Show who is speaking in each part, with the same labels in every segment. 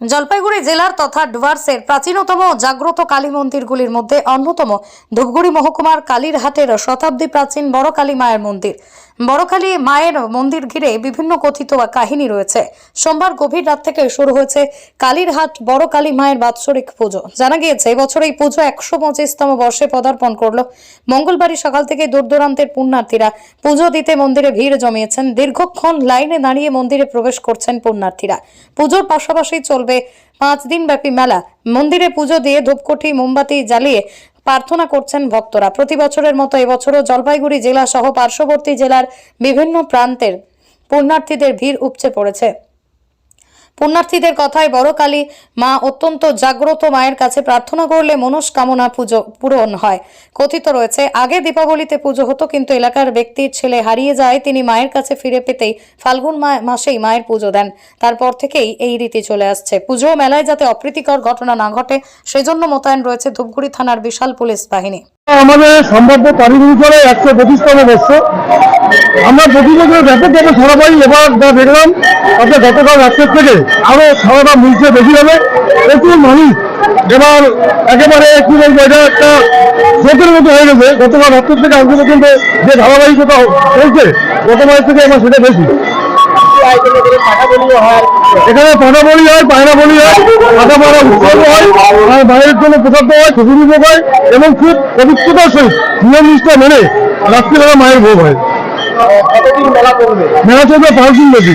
Speaker 1: জলপাইগুড়ি জেলার তথা ডুয়ার্সের প্রাচীনতম জাগ্রত কালী মন্দিরগুলির মধ্যে অন্যতম ধূপগুড়ি মহকুমার কালীরহাটের শতাব্দী প্রাচীন বড় কালী মায়ের মন্দির। বড় কালী মায়ের মন্দির ঘিরে বিভিন্ন কথিত কাহিনী রয়েছে। সোমবার গভীর রাত থেকে শুরু হয়েছে কালীরহাট বড় কালী মায়ের বাৎসরিক পুজো। জানা গিয়েছে এবছর এই পুজো একশো পঁচিশতম বর্ষে পদার্পণ করল। মঙ্গলবারই সকাল থেকে দূর দূরান্তের পুণ্যার্থীরা পুজো দিতে মন্দিরে ভিড় জমিয়েছেন। দীর্ঘক্ষণ লাইনে দাঁড়িয়ে মন্দিরে প্রবেশ করছেন পুণ্যার্থীরা। পুজোর পাশাপাশি চলবে পাঁচ দিনব্যাপী মেলা। মন্দিরে পুজো দিয়ে ধূপকঠি, মোমবাতি জ্বালিয়ে প্রার্থনা করছেন ভক্তরা। প্রতি বছরের মতো এবছরও জলপাইগুড়ি জেলা সহ পার্শ্ববর্তী জেলার বিভিন্ন প্রান্তের পুণ্যার্থীদের ভিড় উপচে পড়েছে। পুণ্যার্থীদের কথায় বড় কালী। মা অত্যন্ত জাগ্রত মায়ের কাছে প্রার্থনা করলে মনস্কামনা পুজো পূরণ হয়। কথিত রয়েছে, আগে দীপাবলিতে পুজো হতো, কিন্তু এলাকার ব্যক্তির ছেলে হারিয়ে যায়, তিনি মায়ের কাছে ফিরে পেতেই ফাল্গুন মাসেই মায়ের পুজো দেন। তারপর থেকেই এই রীতি চলে আসছে। পুজো মেলায় যাতে অপ্রীতিকর ঘটনা না ঘটে, সেজন্য মোতায়েন রয়েছে ধূপগুড়ি থানার বিশাল পুলিশ বাহিনী।
Speaker 2: আমাদের সম্ভাব্য কারিগরি করে একশো পঁচিশতম বর্ষ। আমরা প্রতি বছর সারা পাই এবার যা দেখলাম, তাতে গতকাল রাত্রের থেকে আরও সারাটা মিলছে বেশি হবে প্রচুর মানুষ এবার একেবারে কি বলব এটা একটা স্রোতের মতো হয়ে গেছে। গতকাল রাত্রের থেকে আজকে পর্যন্ত যে ধারাবাহিকতা চলছে গতবারের থেকে এবার সেটা বেশি। এখানে পাটা বলি হয়, পায়রা বলি হয়, পাঠা পাড়া হয় বাইরের জন্য প্রসাদ হয় হয় এবং খুব পবিত্রতার সহিত নিয়ম নিষ্ঠা মেনে রাত্রিবেলা মায়ের ভোগ হয়। মেলা চলবে? পাঁচ দিন বেশি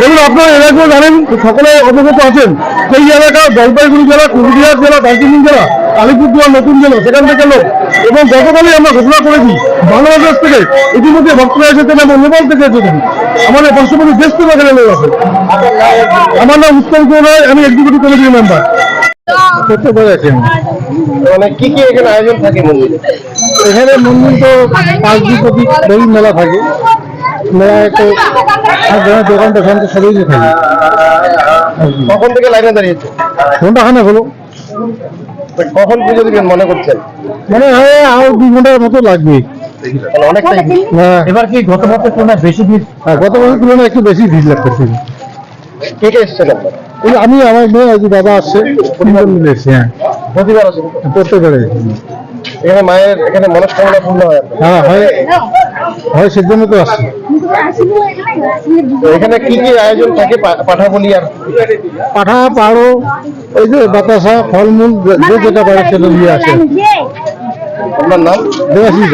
Speaker 2: দেখুন আপনারা এলাকাও জানেন সকলে অবগত আছেন। সেই এলাকা জলপাইগুড়ি জেলা কুচবিহার জেলা দার্জিলিং জেলা আলিপুরদুয়ার নতুন জেলা সেখান থেকে লোক। এবং গতকালই আমরা ঘোষণা করেছি বাংলাদেশ থেকে। ইতিমধ্যে ভক্তরা এসেছেন এবং নেপাল থেকে এসেছেন আমাদের পার্শ্ববর্তী দেশ থেকে এখানে লোক আছে। আমার নাম উত্তম কুমার আমি এক্সিকিউটিভ কমিটির মেম্বার করতে
Speaker 3: মানে কি কি এখানে আয়োজন থাকে মন্দিরে
Speaker 2: এখানে মন্দির তো পাঁচ দিন প্রতি রবি মেলা থাকে। মেলায় তো যারা দোকান তো সবই থাকে।
Speaker 3: কখন থেকে লাইনে দাঁড়িয়েছে
Speaker 2: ঘণ্টা খানে হলো।
Speaker 3: কখন পুজো দিবেন মনে করছেন?
Speaker 2: মানে হয় আরও দুই ঘণ্টার মতো লাগবে।
Speaker 3: অনেকটাই
Speaker 2: হ্যাঁ।
Speaker 4: এবার কি গত বছর তুলনায় বেশি ভিড়?
Speaker 2: হ্যাঁ, গত বছর তুলনায় একটু বেশি ভিড় লাগতেছে।
Speaker 3: কে কে
Speaker 2: আমি আমার মেয়ে দাদা আসছে পরিবার মিলে এসছে হ্যাঁ।
Speaker 3: প্রতিবার আসেন। তো? এখানে মায়ের এখানে মনস্কামনা পূর্ণ হয়
Speaker 2: হ্যাঁ হয়। হয় সেজন্য তো আসছে
Speaker 3: এখানে কি কি আয়োজন থাকে পাঠা বলি আর?
Speaker 2: পাঠা পাড়ো এই যে বাতাসা ফলমূল যে যেটা পারে সেটা নিয়ে আসে।
Speaker 3: আপনার নাম?
Speaker 2: দেবাশিস